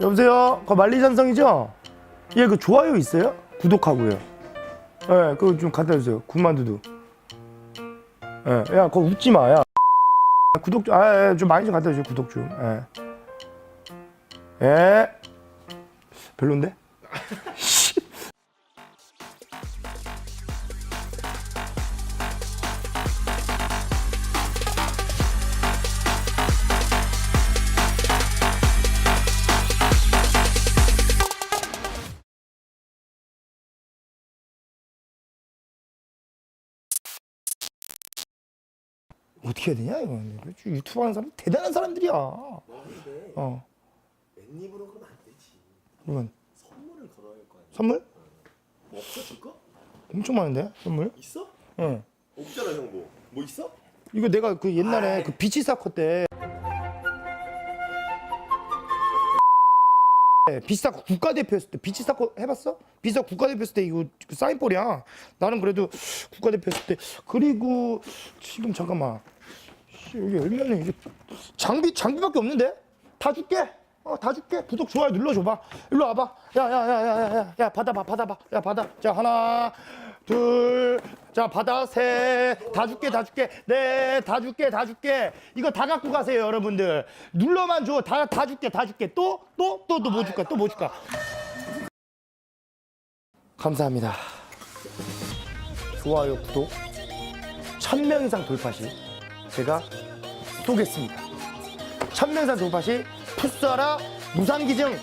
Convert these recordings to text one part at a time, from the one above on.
여보세요? 그 만리산성이죠? 예, 그 좋아요 있어요? 구독하고요. 예, 그거 좀 갖다 주세요. 군만두도. 예, 야, 그거 웃지 마, 야. 구독 좀, 아, 예, 좀 많이 좀 갖다 주세요. 구독 좀. 예. 예. 별론데? 어떻게 해야 되냐, 이건. 유튜브 하는 사람 대단한 사람들이야. 어, 맨입으로 그러면 안 되지. 이건. 선물을 걸어야 할 거 아니야. 선물? 뭐 없어 줄 거? 엄청 많은데? 선물? 있어? 응. 없잖아 형 뭐. 뭐 있어? 이거 내가 그 옛날에. 그 비치 사커 때 비치 사커 국가대표였을 때 비치 사커 해봤어? 사커 국가대표였을 때 이거 그 사인볼이야. 나는 그래도 국가대표였을 때 그리고 지금 잠깐만 씨, 여기 열면은 이게 장비 장비밖에 없는데 다 줄게. 어, 다 줄게. 구독, 좋아요 눌러줘봐. 일로 와봐. 야, 야, 야, 야, 야, 야, 야, 받아봐, 받아봐. 야, 받아. 자, 하나, 둘, 자, 받아, 셋. 다 줄게, 다 줄게. 네, 다 줄게, 다 줄게. 이거 다 갖고 가세요, 여러분들. 눌러만 줘. 다, 다 줄게, 다 줄게. 또, 또, 또, 또 뭐 줄까? 또 뭐 줄까? 감사합니다. 좋아요, 구독. 천 명 이상 돌파 시 제가 쏘겠습니다. 천 명 이상 돌파 시 풋사라 무상기증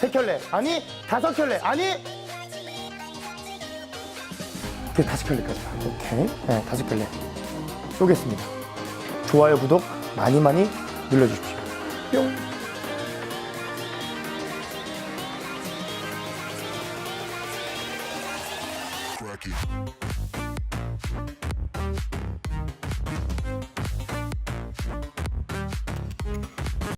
세 켤레 아니 다섯 켤레 아니 그 다섯 켤레까지 오케이 네 다섯 켤레 쏘겠습니다. 좋아요 구독 많이 많이 눌러주십시오. 뿅. it.